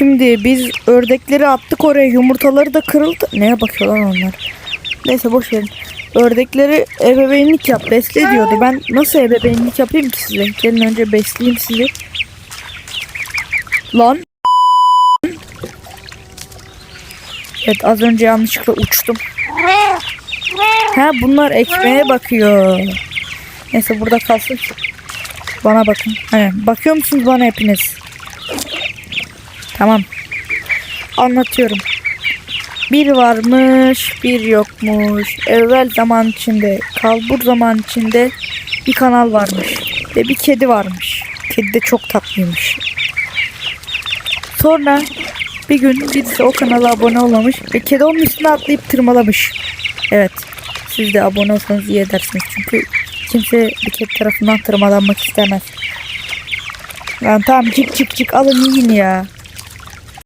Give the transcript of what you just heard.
Şimdi biz ördekleri attık oraya yumurtaları da kırıldı. Neye bakıyorlar onlar? Neyse boş verin. Ördekleri ebeveynlik yap besle diyordu. Ben nasıl ebeveynlik yapayım ki size? Gelin önce besleyeyim sizi. Lan. Evet az önce yanlışlıkla uçtum. Ha bunlar ekmeğe bakıyor. Neyse burada kalsın. Bana bakın. Aynen. Bakıyor musunuz bana hepiniz? Tamam. Anlatıyorum. Bir varmış, bir yokmuş. Evvel zaman içinde, kalbur zaman içinde bir kanal varmış. Ve bir kedi varmış. Kedi de çok tatlıymış. Sonra bir gün birisi o kanala abone olmamış ve kedi onun üstüne atlayıp tırmalamış. Evet. Siz de abone olsanız iyi edersiniz. Çünkü kimse bir kedi tarafından tırmalanmak istemez. Lan tamam cik cik cik alın yiyin ya.